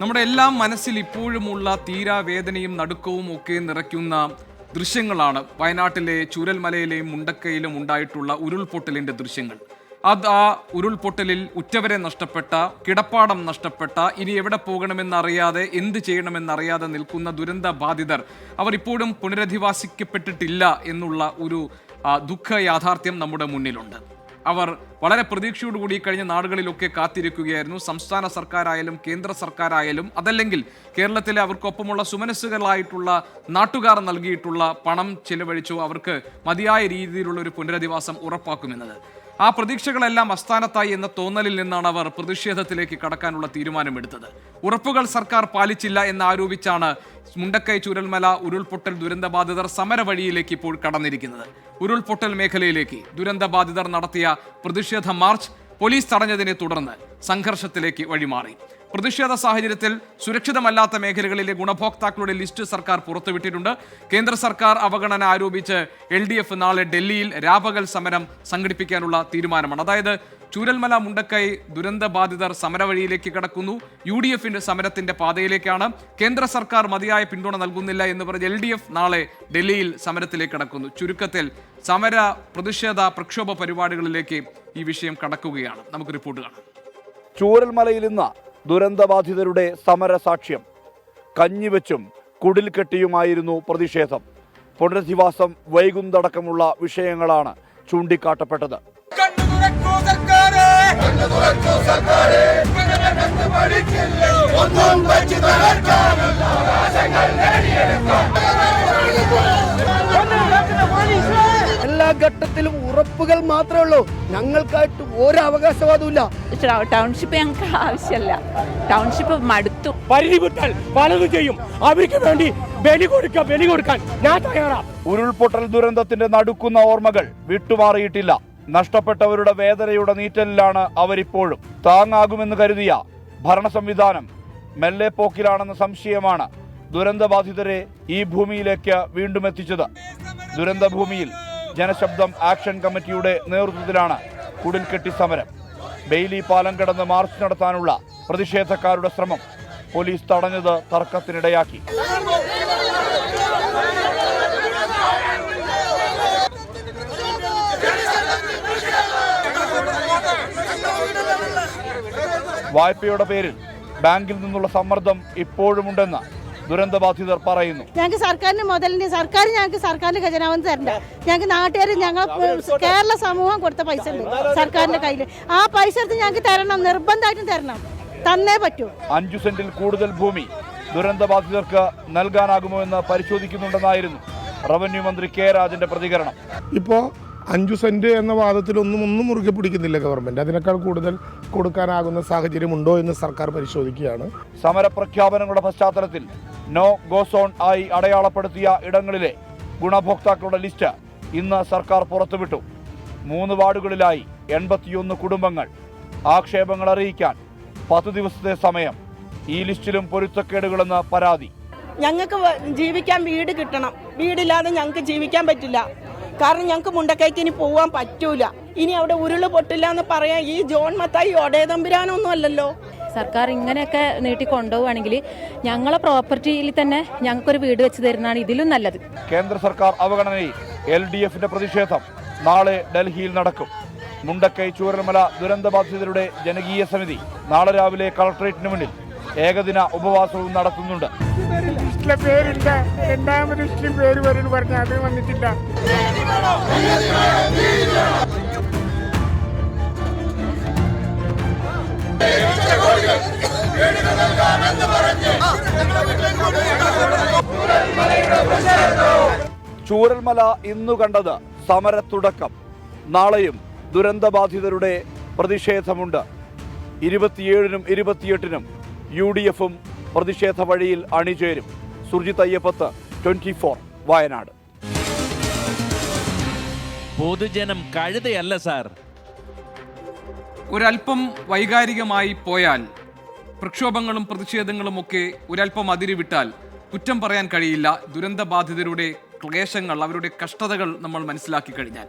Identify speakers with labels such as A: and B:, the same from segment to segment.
A: നമ്മുടെ എല്ലാം മനസ്സിൽ ഇപ്പോഴുമുള്ള തീരാവേദനയും നടുക്കവും ഒക്കെ നിറയ്ക്കുന്ന ദൃശ്യങ്ങളാണ് വയനാട്ടിലെ ചൂരൽമലയിലെയും മുണ്ടക്കയിലും ഉണ്ടായിട്ടുള്ള ഉരുൾപൊട്ടലിന്റെ ദൃശ്യങ്ങൾ. അത് ആ ഉരുൾപൊട്ടലിൽ ഉറ്റവരെ നഷ്ടപ്പെട്ട കിടപ്പാടം നഷ്ടപ്പെട്ട ഇനി എവിടെ പോകണമെന്നറിയാതെ എന്ത് ചെയ്യണമെന്നറിയാതെ നിൽക്കുന്ന ദുരന്ത ബാധിതർ അവർ ഇപ്പോഴും പുനരധിവാസിക്കപ്പെട്ടിട്ടില്ല എന്നുള്ള ഒരു ദുഃഖ യാഥാർത്ഥ്യം നമ്മുടെ മുന്നിലുണ്ട്. അവർ വളരെ പ്രതീക്ഷയോടുകൂടി കഴിഞ്ഞ നാടുകളിലൊക്കെ കാത്തിരിക്കുകയായിരുന്നു. സംസ്ഥാന സർക്കാരായാലും കേന്ദ്ര സർക്കാരായാലും അതല്ലെങ്കിൽ കേരളത്തിലെ അവർക്കൊപ്പമുള്ള സുമനസ്സുകളായിട്ടുള്ള നാട്ടുകാർ നൽകിയിട്ടുള്ള പണം ചെലവഴിച്ചു അവർക്ക് മതിയായ രീതിയിലുള്ള ഒരു പുനരധിവാസം ഉറപ്പാക്കുമെന്നത്. ആ പ്രതീക്ഷകളെല്ലാം അസ്ഥാനത്തായി എന്ന തോന്നലിൽ നിന്നാണ് അവർ പ്രതിഷേധത്തിലേക്ക് കടക്കാനുള്ള തീരുമാനമെടുത്തത്. ഉറപ്പുകൾ സർക്കാർ പാലിച്ചില്ല എന്നാരോപിച്ചാണ് മുണ്ടക്കൈ ചുരൽമല ഉരുൾപൊട്ടൽ ദുരന്തബാധിതർ സമരവഴിയിലേക്ക് ഇപ്പോൾ കടന്നിരിക്കുന്നത്. ഉരുൾപൊട്ടൽ മേഖലയിലേക്ക് ദുരന്തബാധിതർ നടത്തിയ പ്രതിഷേധ മാർച്ച് പോലീസ് തടഞ്ഞതിനെ തുടർന്ന് സംഘർഷത്തിലേക്ക് വഴിമാറി. പ്രതിഷേധ സാഹചര്യത്തിൽ സുരക്ഷിതമല്ലാത്ത മേഖലകളിലെ ഗുണഭോക്താക്കളുടെ ലിസ്റ്റ് സർക്കാർ പുറത്തുവിട്ടിട്ടുണ്ട്. കേന്ദ്ര സർക്കാർ അവഗണന ആരോപിച്ച് എൽ ഡി എഫ് നാളെ ഡൽഹിയിൽ രാപകൽ സമരം സംഘടിപ്പിക്കാനുള്ള തീരുമാനമാണ്. അതായത് ചൂരൽമല മുണ്ടക്കൈ ദുരന്ത ബാധിതർ സമരവഴിയിലേക്ക് കടക്കുന്നു. യു ഡി എഫിന്റെ സമരത്തിന്റെ പാതയിലേക്കാണ്. കേന്ദ്ര സർക്കാർ മതിയായ പിന്തുണ നൽകുന്നില്ല എന്ന് പറഞ്ഞ് എൽ ഡി എഫ് നാളെ ഡൽഹിയിൽ സമരത്തിലേക്ക് കടക്കുന്നു. ചുരുക്കത്തിൽ സമര പ്രതിഷേധ പ്രക്ഷോഭ പരിപാടികളിലേക്ക് ഈ വിഷയം കടക്കുകയാണ്. നമുക്ക് റിപ്പോർട്ട് കാണാം.
B: ചൂരൽമലയിൽ ഇന്ന് ദുരന്തബാധിതരുടെ സമരസാക്ഷ്യം. കഞ്ഞിവെച്ചും കുടിൽ കെട്ടിയുമായിരുന്നു പ്രതിഷേധം. പുനരധിവാസം വൈകുന്നതടക്കമുള്ള വിഷയങ്ങളാണ് ചൂണ്ടിക്കാട്ടപ്പെട്ടത്.
C: എല്ലാ ഘട്ടത്തിലും ഉറപ്പുകൾ മാത്രമേ ഉള്ളൂ. ഞങ്ങൾക്കായിട്ട് ഒരു
D: അവകാശവാദവും ടൗൺഷിപ്പ് ഞങ്ങൾക്ക് ആവശ്യമല്ല. ടൗൺഷിപ്പ് മടുത്തു.
E: പരിധി വിട്ടാൽ പലതും ചെയ്യും. അവർക്ക് വേണ്ടി ബലി കൊടുക്കാം ബലി കൊടുക്കാൻ ഞാൻ തയ്യാറാണ്
B: ഉരുൾപൊട്ടൽ ദുരന്തത്തിന്റെ നടുക്കുന്ന ഓർമ്മകൾ വിട്ടുമാറിയിട്ടില്ല. നഷ്ടപ്പെട്ടവരുടെ വേദനയുടെ നീറ്റലിലാണ് അവരിപ്പോഴും. താങ്ങാകുമെന്ന് കരുതിയ ഭരണ സംവിധാനം മെല്ലെ പോക്കിലാണെന്ന സംശയമാണ് ദുരന്തബാധിതരെ ഈ ഭൂമിയിലേക്ക് വീണ്ടും എത്തിച്ചത്. ദുരന്തഭൂമിയിൽ ജനശബ്ദം ആക്ഷൻ കമ്മിറ്റിയുടെ നേതൃത്വത്തിലാണ് കുടിൽക്കെട്ടി സമരം. ബെയിലി പാലം കടന്ന് മാർച്ച് നടത്താനുള്ള പ്രതിഷേധക്കാരുടെ ശ്രമം പോലീസ് തടഞ്ഞത് തർക്കത്തിനിടയാക്കി. വായ്പയുടെ പേരിൽ ബാങ്കിൽ നിന്നുള്ള സമ്മർദ്ദം ഇപ്പോഴുമുണ്ടെന്ന് ദുരന്തബാധിതർ പറയുന്നു.
F: ഞങ്ങൾക്ക് സർക്കാരിന് മുതലിന് സർക്കാർ ഞങ്ങൾക്ക് സർക്കാരിന്റെ ഖജനാവെന്ന് തരണ്ട. ഞങ്ങൾക്ക് നാട്ടുകാർ ഞങ്ങൾ കേരള സമൂഹം കൊടുത്ത പൈസ ഉണ്ട് സർക്കാരിന്റെ കയ്യിൽ ആ പൈസ എടുത്ത് ഞങ്ങൾക്ക് തരണം നിർബന്ധമായിട്ടും തരണം. തന്നേ പറ്റൂ.
B: അഞ്ചു സെന്റിൽ കൂടുതൽ ഭൂമി ദുരന്തബാധിതർക്ക് നൽകാനാകുമോ എന്ന് പരിശോധിക്കുന്നുണ്ടെന്നായിരുന്നു റവന്യൂ മന്ത്രി കെ രാജന്റെ പ്രതികരണം.
G: ഇപ്പോ അഞ്ചു സെന്റ് എന്ന വാദത്തിൽ ഒന്നും മുറുകെ പിടിക്കുന്നില്ല ഗവൺമെന്റ്. അതിനേക്കാൾ കൂടുതൽ കൊടുക്കാനാകുന്ന സാഹചര്യമുണ്ടോ എന്ന് സർക്കാർ പരിശോധിക്കുകയാണ്.
B: സമരപ്രഖ്യാപനങ്ങളുടെ പശ്ചാത്തലത്തിൽ നോ ഗോസോൺ ആയി അടയാളപ്പെടുത്തിയ ഇടങ്ങളിലെ ഗുണഭോക്താക്കളുടെ ലിസ്റ്റ് ഇന്ന് സർക്കാർ പുറത്തുവിട്ടു. മൂന്ന് വാർഡുകളിലായി എൺപത്തിയൊന്ന് കുടുംബങ്ങൾ. ആക്ഷേപങ്ങൾ അറിയിക്കാൻ പത്ത് ദിവസത്തെ സമയം. ഈ ലിസ്റ്റിലും പൊരുത്തക്കേടുകളെന്ന് പരാതി.
H: ഞങ്ങൾക്ക് ജീവിക്കാൻ വീട് കിട്ടണം. വീടില്ലാതെ ഞങ്ങൾക്ക് ജീവിക്കാൻ പറ്റില്ല. കാരണം ഞങ്ങൾക്ക് മുണ്ടക്കൈക്ക് ഇനി പോവാൻ പറ്റൂല. ഇനി അവിടെ ഉരുൾ പൊട്ടില്ല എന്ന് പറയാൻ ഈ ജോൺ മത്തായി ഒടേതമ്പുരാനൊന്നും അല്ലല്ലോ.
D: സർക്കാർ ഇങ്ങനെയൊക്കെ നീട്ടി കൊണ്ടുപോവുകയാണെങ്കിൽ ഞങ്ങളെ പ്രോപ്പർട്ടിയിൽ തന്നെ ഞങ്ങൾക്കൊരു വീട് വെച്ച് തരുന്നതാണ് ഇതിലും നല്ലത്.
B: കേന്ദ്ര സർക്കാർ അവഗണനയിൽ എൽ ഡി എഫിന്റെ പ്രതിഷേധം നാളെ ഡൽഹിയിൽ നടക്കും. മുണ്ടക്കൈ ചൂരൽമല ദുരന്തബാധിതരുടെ ജനകീയ സമിതി നാളെ രാവിലെ കളക്ടറേറ്റിന് മുന്നിൽ ഏകദിന ഉപവാസവും നടത്തുന്നുണ്ട്.
G: ലിസ്റ്റിലെ പേരില്ല. രണ്ടാമത് പേര് വരും പറഞ്ഞ അത് വന്നിട്ടില്ല.
B: ചൂരൽമല ഇന്നു കണ്ടത് സമരത്തുടക്കം. നാളെയും ദുരന്തബാധിതരുടെ പ്രതിഷേധമുണ്ട്. ഇരുപത്തിയേഴിനും ഇരുപത്തിയെട്ടിനും യു ഡി എഫും പ്രതിഷേധ വഴിയിൽ അണിചേരും. Surjith Ayyappath twenty four Wayanad.
I: പൊതുജനം കഴുതയല്ല സാർ.
A: ഒരൽപ്പം വൈകാരികമായി പോയാൽ പ്രക്ഷോഭങ്ങളും പ്രതിഷേധങ്ങളും ഒക്കെ ഒരല്പം അതിരുവിട്ടാൽ കുറ്റം പറയാൻ കഴിയില്ല. ദുരന്തബാധിതരുടെ ക്ലേശങ്ങൾ അവരുടെ കഷ്ടതകൾ നമ്മൾ മനസ്സിലാക്കി കഴിഞ്ഞാൽ.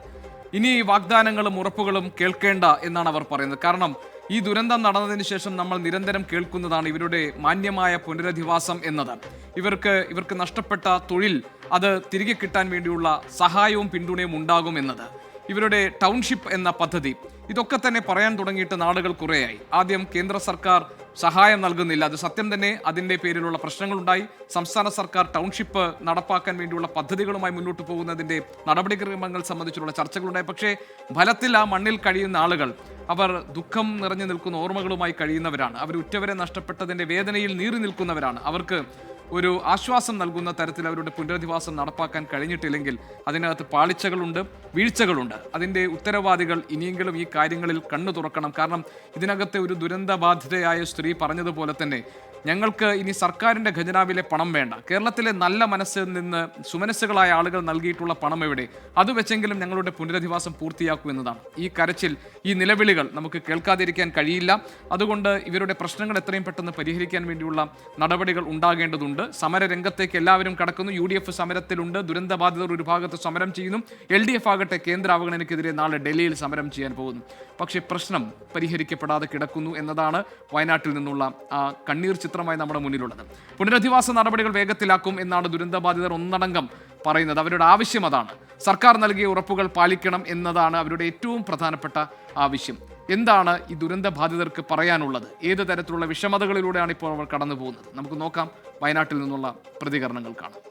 A: ഇനി വാഗ്ദാനങ്ങളും ഉറപ്പുകളും കേൾക്കേണ്ട എന്നാണ് അവർ പറയുന്നത്. കാരണം ഈ ദുരന്തം നടന്നതിന് ശേഷം നമ്മൾ നിരന്തരം കേൾക്കുന്നതാണ് ഇവരുടെ മാന്യമായ പുനരധിവാസം എന്നത് ഇവർക്ക് ഇവർക്ക് നഷ്ടപ്പെട്ട തൊഴിൽ അത് തിരികെ കിട്ടാൻ വേണ്ടിയുള്ള സഹായവും പിന്തുണയും ഉണ്ടാകും എന്നത്. ഇവരുടെ ടൗൺഷിപ്പ് എന്ന പദ്ധതി. ഇതൊക്കെ തന്നെ പറയാൻ തുടങ്ങിയിട്ട് നാടുകൾ കുറേയായി. ആദ്യം കേന്ദ്ര സർക്കാർ സഹായം നൽകുന്നില്ല. അത് സത്യം തന്നെ അതിന്റെ പേരിലുള്ള പ്രശ്നങ്ങളുണ്ടായി. സംസ്ഥാന സർക്കാർ ടൗൺഷിപ്പ് നടപ്പാക്കാൻ വേണ്ടിയുള്ള പദ്ധതികളുമായി മുന്നോട്ട് പോകുന്നതിന്റെ നടപടിക്രമങ്ങൾ സംബന്ധിച്ചുള്ള ചർച്ചകളുണ്ടായി. പക്ഷേ ഫലത്തിൽ ആ മണ്ണിൽ കഴിയുന്ന ആളുകൾ അവർ ദുഃഖം നിറഞ്ഞു നിൽക്കുന്ന ഓർമ്മകളുമായി കഴിയുന്നവരാണ്. അവർ ഉറ്റവരെ നഷ്ടപ്പെട്ടതിന്റെ വേദനയിൽ നീറി നിൽക്കുന്നവരാണ്. അവർക്ക് ഒരു ആശ്വാസം നൽകുന്ന തരത്തിൽ അവരുടെ പുനരധിവാസം നടപ്പാക്കാൻ കഴിഞ്ഞിട്ടില്ലെങ്കിൽ അതിനകത്ത് പാളിച്ചകളുണ്ട് വീഴ്ചകളുണ്ട്. അതിന്റെ ഉത്തരവാദികൾ ഇനിയെങ്കിലും ഈ കാര്യങ്ങളിൽ കണ്ണു തുറക്കണം. കാരണം ഇതിനകത്തെ ഒരു ദുരന്തബാധിതയായ സ്ത്രീ പറഞ്ഞതുപോലെ തന്നെ ഞങ്ങൾക്ക് ഇനി സർക്കാരിന്റെ ഖജനാവിലെ പണം വേണ്ട. കേരളത്തിലെ നല്ല മനസ്സിൽ നിന്ന് സുമനസ്സുകളായ ആളുകൾ നൽകിയിട്ടുള്ള പണം എവിടെ? അത് വെച്ചെങ്കിലും ഞങ്ങളുടെ പുനരധിവാസം പൂർത്തിയാക്കൂ എന്നതാണ്. ഈ കരച്ചിൽ ഈ നിലവിളികൾ നമുക്ക് കേൾക്കാതിരിക്കാൻ കഴിയില്ല. അതുകൊണ്ട് ഇവരുടെ പ്രശ്നങ്ങൾ എത്രയും പെട്ടെന്ന് പരിഹരിക്കാൻ വേണ്ടിയുള്ള നടപടികൾ ഉണ്ടാകേണ്ടതുണ്ട്. സമരരംഗത്തേക്ക് എല്ലാവരും കടക്കുന്നു. യു ഡി എഫ് സമരത്തിലുണ്ട്. ദുരന്തബാധിതർ ഒരു ഭാഗത്ത് സമരം ചെയ്യുന്നു. എൽ ഡി എഫ് ആകട്ടെ കേന്ദ്ര അവഗണനയ്ക്കെതിരെ നാളെ ഡൽഹിയിൽ സമരം ചെയ്യാൻ പോകുന്നു. പക്ഷേ പ്രശ്നം പരിഹരിക്കപ്പെടാതെ കിടക്കുന്നു എന്നതാണ് വയനാട്ടിൽ നിന്നുള്ള ആ കണ്ണീർ ചിത്രമായി നമ്മുടെ മുന്നിലുള്ളത്. പുനരധിവാസ നടപടികൾ വേഗത്തിലാക്കും എന്നാണ് ദുരന്തബാധിതർ ഒന്നടങ്കം പറയുന്നത്. അവരുടെ ആവശ്യം അതാണ്. സർക്കാർ നൽകിയ ഉറപ്പുകൾ പാലിക്കണം എന്നതാണ് അവരുടെ ഏറ്റവും പ്രധാനപ്പെട്ട ആവശ്യം. എന്താണ് ഈ ദുരന്ത ബാധിതർക്ക് പറയാനുള്ളത്? ഏത് തരത്തിലുള്ള വിഷമതകളിലൂടെയാണ് ഇപ്പോൾ അവർ കടന്നു പോകുന്നത്? നമുക്ക് നോക്കാം. വയനാട്ടിൽ നിന്നുള്ള പ്രതികരണങ്ങൾ കാണാം.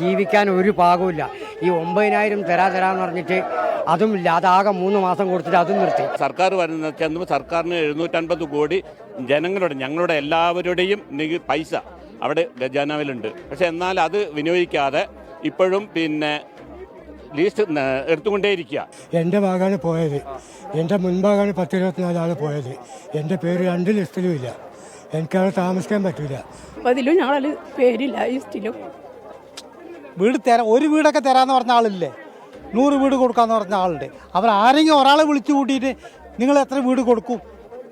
C: ജീവിക്കാൻ ഒരു പാകമില്ല ഈ ഒമ്പതിനായിരം തരാ തരാന്ന് പറഞ്ഞിട്ട് അതും ഇല്ല. അതാകെ മൂന്ന് മാസം കൊടുത്തിട്ട് അതും നിർത്തി.
E: സർക്കാർ വരുന്ന ചെന്നു സർക്കാരിന് എഴുന്നൂറ്റൻപത് കോടി ജനങ്ങളുടെ ഞങ്ങളുടെ എല്ലാവരുടെയും പൈസ അവിടെ ഖജാനാവിലുണ്ട്. പക്ഷെ എന്നാൽ അത് വിനിയോഗിക്കാതെ ഇപ്പോഴും പിന്നെ ലീസ്റ്റ് എടുത്തുകൊണ്ടേയിരിക്കുക.
C: എന്റെ ഭാഗമാണ് പോയത്. എന്റെ മുൻഭാഗമാണ് പത്ത് ഇരുപത്തിനാലാണ് പോയത്. എന്റെ പേര് രണ്ട് ലിസ്റ്റിലും ഇല്ല. എനിക്കവിടെ താമസിക്കാൻ പറ്റില്ല
H: അതിലും ഞങ്ങൾ പേരില്ല ലിസ്റ്റിലും.
E: വീട് തരാം ഒരു വീടൊക്കെ തരാമെന്ന് പറഞ്ഞ ആളില്ലേ? നൂറ് വീട് കൊടുക്കാമെന്ന് പറഞ്ഞ ആളുണ്ട്. അവർ ആരെങ്കിലും ഒരാളെ വിളിച്ചു കൂട്ടിയിട്ട് നിങ്ങൾ എത്ര വീട് കൊടുക്കും?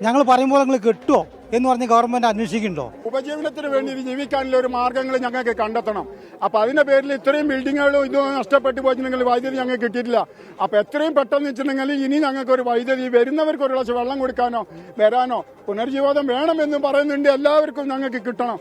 E: ഞങ്ങൾ പറയുമ്പോൾ നിങ്ങൾ കിട്ടുമോ എന്ന് പറഞ്ഞ് ഗവൺമെന്റ് അന്വേഷിക്കുന്നുണ്ടോ?
G: ഉപജീവനത്തിന് വേണ്ടി ജീവിക്കാനുള്ള ഒരു മാർഗങ്ങൾ ഞങ്ങൾക്ക് കണ്ടെത്തണം. അപ്പൊ അതിന്റെ പേരിൽ ഇത്രയും ബിൽഡിങ്ങുകളും ഇതും നഷ്ടപ്പെട്ടു പോയിട്ടുണ്ടെങ്കിൽ വൈദ്യുതി ഞങ്ങൾക്ക് കിട്ടിയിട്ടില്ല. അപ്പൊ എത്രയും പെട്ടെന്ന് വെച്ചിട്ടുണ്ടെങ്കിൽ ഇനി ഞങ്ങൾക്ക് ഒരു വൈദ്യുതി വരുന്നവർക്ക് ഒരു വെള്ളം കൊടുക്കാനോ വരാനോ പുനർജീവിതം വേണമെന്നും പറയുന്നുണ്ട് എല്ലാവർക്കും ഞങ്ങൾക്ക് കിട്ടണം.